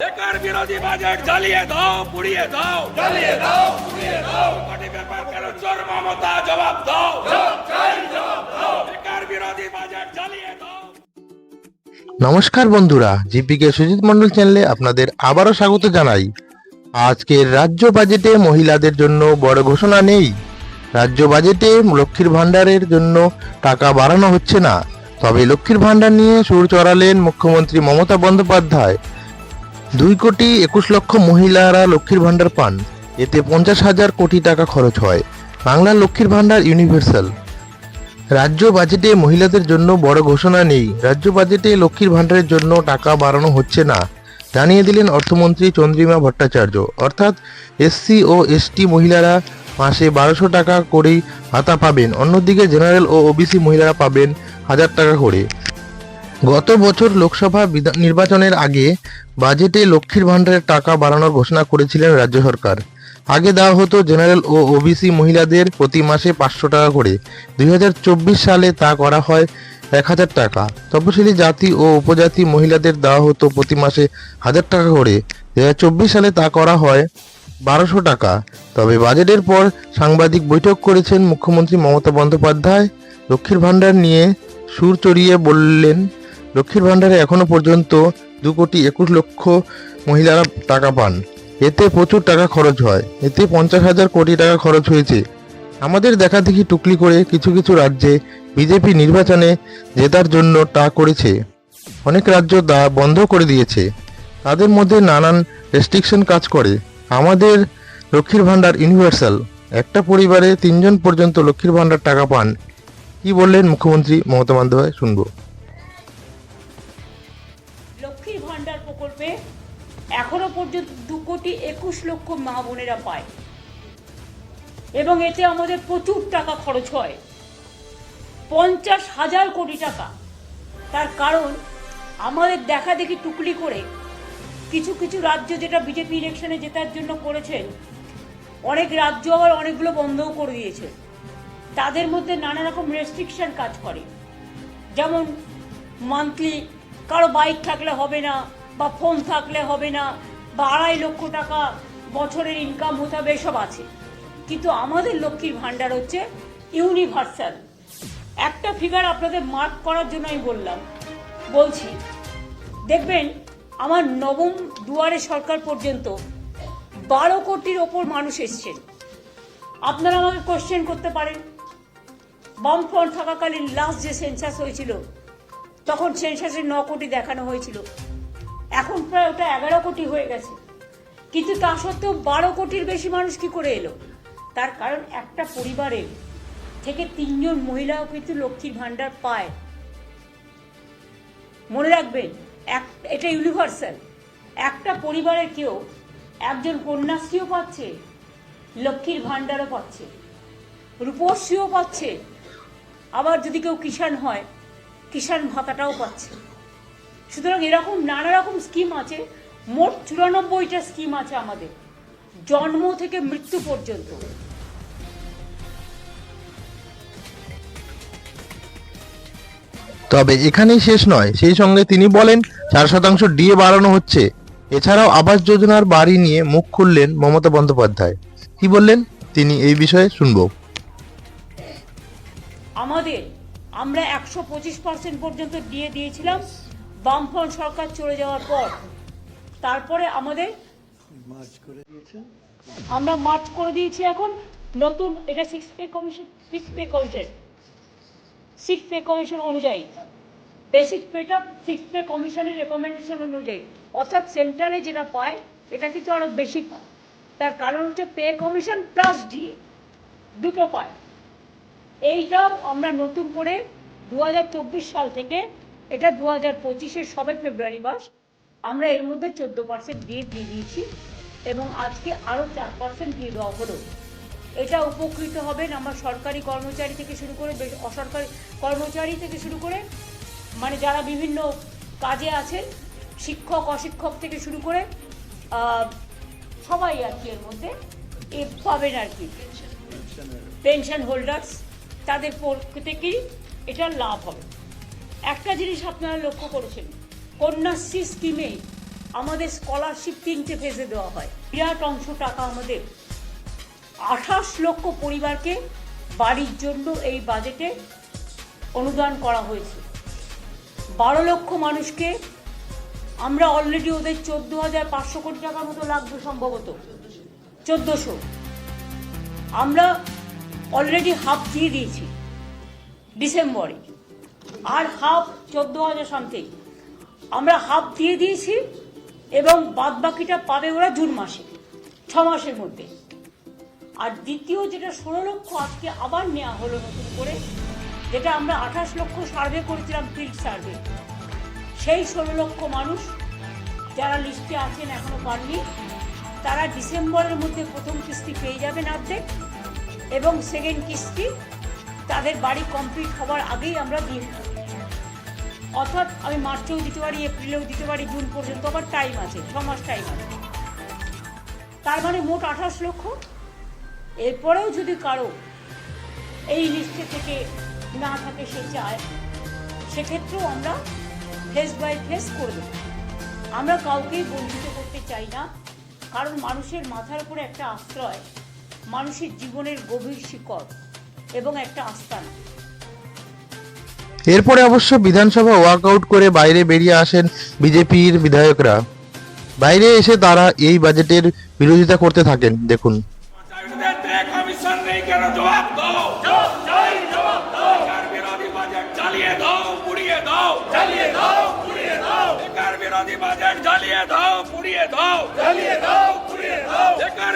বেকার বিরোধী বাজেট জ্বালিয়ে দাও পুড়িয়ে দাও। জ্বালিয়ে দাও পুড়িয়ে দাও। কোটি ব্যাপার কেন চোর মমতা জবাব দাও? বেকার বিরোধী বাজেট জ্বালিয়ে দাও। নমস্কার বন্ধুরা জিপিকে সুজিত মন্ডল চ্যানেলে আপনাদের আবারও স্বাগত জানাই। আজকের রাজ্য বাজেটে মহিলাদের জন্য বড় ঘোষণা নেই। রাজ্য বাজেটে লক্ষ্মীর ভাণ্ডারের জন্য টাকা বাড়ানো হচ্ছে না। তবে লক্ষ্মীর ভাণ্ডার নিয়ে সুর চড়ালেন মুখ্যমন্ত্রী মমতা বন্দ্যোপাধ্যায়। দুই কোটি একুশ লক্ষ মহিলারা লক্ষ্মীর ভাণ্ডার পান। এতে পঞ্চাশ হাজার কোটি টাকা খরচ হয়। বাংলার লক্ষ্মীর ভাণ্ডার ইউনিভার্সাল। রাজ্য বাজেটে মহিলাদের জন্য বড় ঘোষণা নেই। রাজ্য বাজেটে লক্ষ্মীর ভাণ্ডারের জন্য টাকা বাড়ানো হচ্ছে না। জানিয়ে দিলেন অর্থমন্ত্রী চন্দ্রিমা ভট্টাচার্য। অর্থাৎ এসসি ও এসটি মহিলারা মাসে বারোশো টাকা করেই ভাতা পাবেন। অন্যদিকে জেনারেল ও ওবিসি মহিলারা পাবেন হাজার টাকা করে। গত বছর লোকসভা নির্বাচনের আগে বাজেটে লক্ষ্মীর ভাণ্ডারের টাকা বাড়ানোর ঘোষণা করেছিলেন রাজ্য সরকার। আগে দেওয়া হতো জেনারেল ও ওবিসি মহিলাদের প্রতি মাসে পাঁচশো টাকা করে। দু হাজার চব্বিশ সালে তা করা হয় এক হাজার টাকা। তপশিলি জাতি ও উপজাতি মহিলাদের দেওয়া হতো প্রতি মাসে হাজার টাকা করে। দুই হাজার চব্বিশ সালে তা করা হয় বারোশো টাকা। তবে বাজেটের পর সাংবাদিক বৈঠক করেছেন মুখ্যমন্ত্রী মমতা বন্দ্যোপাধ্যায়। লক্ষ্মীর ভাণ্ডার নিয়ে সুর চড়িয়ে বললেন লক্ষ্মীর ভাণ্ডারে এখনও পর্যন্ত দু কোটি একুশ লক্ষ মহিলারা টাকা পান। এতে প্রচুর টাকা খরচ হয়। এতে পঞ্চাশ হাজার কোটি টাকা খরচ হয়েছে। আমাদের দেখা দেখি টুকলি করে কিছু কিছু রাজ্যে বিজেপি নির্বাচনে জেতার জন্য তা করেছে। অনেক রাজ্য তা বন্ধ করে দিয়েছে। তাদের মধ্যে নানান রেস্ট্রিকশন কাজ করে। আমাদের লক্ষ্মীর ভাণ্ডার ইউনিভার্সাল একটা পরিবারে তিনজন পর্যন্ত লক্ষ্মীর ভাণ্ডার টাকা পান। কি বললেন মুখ্যমন্ত্রী মমতা বন্দ্যোপাধ্যায়? শুনব। লক্ষ্মীর ভাণ্ডার প্রকল্পে এখনও পর্যন্ত দু কোটি একুশ লক্ষ মা বোনেরা পায়। এবং এতে আমাদের প্রচুর টাকা খরচ হয়। পঞ্চাশ হাজার কোটি টাকা। তার কারণ, আমাদের দেখা দেখি টুকলি করে কিছু কিছু রাজ্য যেটা বিজেপি ইলেকশনে জেতার জন্য করেছেন, অনেক রাজ্য আবার অনেকগুলো বন্ধও করে দিয়েছে। তাদের মধ্যে নানা রকম রেস্ট্রিকশন কাজ করে। যেমন মান্থলি কারও বাইক থাকলে হবে না, বা ফোন থাকলে হবে না, বা আড়াই লক্ষ টাকা বছরের ইনকাম হতে হবে, এসব আছে। কিন্তু আমাদের লক্ষ্মীর ভাণ্ডার হচ্ছে ইউনিভার্সাল একটা ফিগার আপনাদের মার্ক করার জন্য আমি বললাম। বলছি, দেখবেন আমার নবম দুয়ারে সরকার পর্যন্ত বারো কোটির ওপর মানুষ এসছেন। আপনারা আমাকে কোশ্চেন করতে পারেন। বামফ্রন্ট থাকাকালীন লাস্ট যে সেন্সাস হয়েছিল তখন সেন্সাসে ন কোটি দেখানো হয়েছিল। এখন প্রায় ওটা এগারো কোটি হয়ে গেছে। কিন্তু তা সত্ত্বেও বারো কোটির বেশি মানুষ কি করে এলো? তার কারণ একটা পরিবারের থেকে তিনজন মহিলাও কিন্তু লক্ষ্মীর ভাণ্ডার পায়। মনে রাখবেন এক, এটা ইউনিভার্সাল একটা পরিবারের কেউ একজন কন্যাশ্রীও পাচ্ছে, লক্ষ্মীর ভাণ্ডারও পাচ্ছে, রূপশ্রীও পাচ্ছে। আবার যদি কেউ কিষাণ হয় কিষাণ ভাতাটাও পাচ্ছে। সুতরাং এরকম নানা রকম স্কিম আছে মোট চুরানব্বইটা স্কিম আছে আমাদের জন্ম থেকে মৃত্যু পর্যন্ত। তবে এখানেই শেষ নয় সেই সঙ্গে তিনি বলেন চার শতাংশ ডিএ বাড়ানো হচ্ছে। এছাড়াও আবাস যোজনার বাড়ি নিয়ে মুখ খুললেন মমতা বন্দ্যোপাধ্যায়। কি বললেন? তিনি এই বিষয়ে শুনব। আমাদের আমরা একশো পঁচিশ পার্সেন্ট পর্যন্ত দিয়ে দিয়েছিলাম। বামফ্রন্ট সরকার চলে যাওয়ার পর। তারপরে আমাদের আমরা মার্চ করে দিয়েছি এখন। নতুন, এটা six pay commission six pay commission six pay commission অনুযায়ী। বেসিক পেটা সিক্স পে কমিশনের রেকমেন্ডেশন অনুযায়ী। অর্থাৎ সেন্টারে যেটা পায়, এটা কিন্তু আরও বেশি। তার কারণ হচ্ছে পে কমিশন প্লাস ডি দুটো পায়। এইটা আমরা নতুন করে দু হাজার চব্বিশ সাল থেকে এটা দু হাজার পঁচিশের সবে ফেব্রুয়ারি মাস আমরা এর মধ্যে চোদ্দ পার্সেন্ট দিয়ে দিয়ে দিয়েছি এবং আজকে আরও চার পার্সেন্ট দিয়ে দেওয়া হলো। এটা উপকৃত হবেন আমার সরকারি কর্মচারী থেকে শুরু করে বেশ অসরকারি কর্মচারী থেকে শুরু করে মানে যারা বিভিন্ন কাজে আছেন শিক্ষক অশিক্ষক থেকে শুরু করে সবাই আর কি এর মধ্যে এ পাবেন আর কি। পেনশন হোল্ডার্স তাদের প্রত্যেকেই এটা লাভ হবে। একটা জিনিস আপনারা লক্ষ্য করেছেন, কন্যাশ্রী স্কিমে আমাদের স্কলারশিপ তিনটে ফেজে দেওয়া হয়। বিরাট অংশ টাকা আমাদের। আঠাশ লক্ষ পরিবারকে বাড়ির জন্য এই বাজেটে অনুদান করা হয়েছে। বারো লক্ষ মানুষকে আমরা অলরেডি ওদের চোদ্দ হাজার পাঁচশো কোটি টাকার মতো লাগবে সম্ভবত। চোদ্দোশো। আমরা অলরেডি হাফ দিয়ে দিয়েছি। ডিসেম্বরে। আর হাফ চোদ্দ হাজার সামথিং আমরা হাফ দিয়ে দিয়েছি এবং বাদ বাকিটা পাবে ওরা জুন মাসে, ছ মাসের মধ্যে। আর দ্বিতীয় যেটা ষোলো লক্ষ আজকে আবার নেওয়া হলো নতুন করে, যেটা আমরা আঠাশ লক্ষ সার্ভে করেছিলাম ফিল্ড সার্ভে সেই ষোলো লক্ষ মানুষ যারা লিস্টে আছেন এখনও পাননি, তারা ডিসেম্বরের মধ্যে প্রথম কিস্তি পেয়ে যাবেন অর্ধেক এবং সেকেন্ড কিস্তি তাদের বাড়ি কমপ্লিট হওয়ার আগেই আমরা দেব। অর্থাৎ আমি মার্চেও দিতে পারি, এপ্রিলেও দিতে পারি, জুন পর্যন্ত, আবার টাইম আছে, ছ মাস টাইম আছে। তার মানে মোট আঠাশ লক্ষ। এরপরেও যদি কারও এই লিস্টে থেকে না থাকে, সে চায়, সেক্ষেত্রেও আমরা ফেস বাই ফেস করব আমরা কাউকেই বঞ্চিত করতে চাই না, কারণ মানুষের মাথার উপরে একটা আশ্রয়, মানুষের জীবনের গভীর শিকড়। এবং একটা আস্থান এরপরে অবশ্য বিধানসভা ওয়ার্কআউট করে বাইরে বেরিয়ে আসেন বিজেপির বিধায়করা। বাইরে এসে তারা এই বাজেটের বিরোধিতা করতে থাকেন দেখুন।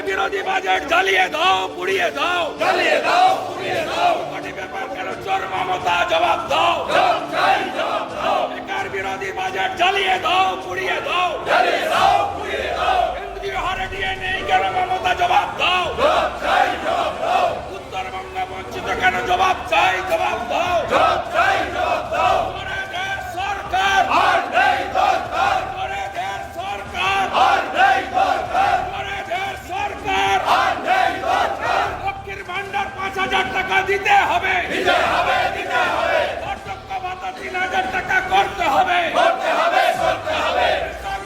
বিরোধী বাজেট চালিয়ে দাও পুড়িয়ে দাও। চালিয়ে দাও পুড়িয়ে দাও। কোটি ব্যাপার কেন? চোর মমতা জবাব দাও চাই জবাব দাও বেকার বিরোধী বাজেট চালিয়ে দাও পুড়িয়ে দাও চালিয়ে দাও পুড়িয়ে দাও কেন্দ্রীয় হারে দিয়ে জবাব চাই, জবাব চাই জবাব দাও করে দে সরকার আর নেই দরকার করে দে সরকার আর নেই দরকার করে দে সরকার আর নেই দরকার লক্ষ্মীর ভান্ডার পাঁচ হাজার টাকা দিতে হবে দিতে হবে দিতে হবে বার্ধক্য ভাতা তিন হাজার টাকা করতে হবে করতে হবে করতে হবে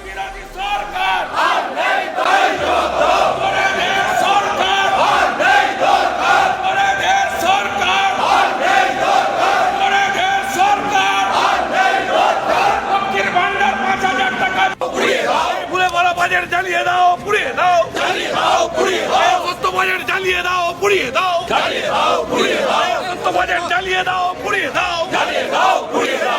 বিরোধী সরকার আর নেই দরকার করে দে সরকার আর নেই দরকার করে দে সরকার আর নেই দরকার করে দে সরকার আর নেই দরকার লক্ষ্মীর ভান্ডার পাঁচ হাজার টাকা পুড়িয়ে দাও পুরে বড় বাজার জ্বালিয়ে দাও পুড়িয়ে দাও জ্বালিয়ে দাও পুড়িয়ে দাও কত বাজার জ্বালিয়ে দাও পুড়িয়ে দাও। জ্বালিয়ে দাও পুড়িয়ে দাও। বাজার জ্বালিয়ে দাও পুড়িয়ে দাও। জ্বালিয়ে দাও পুড়িয়ে দাও।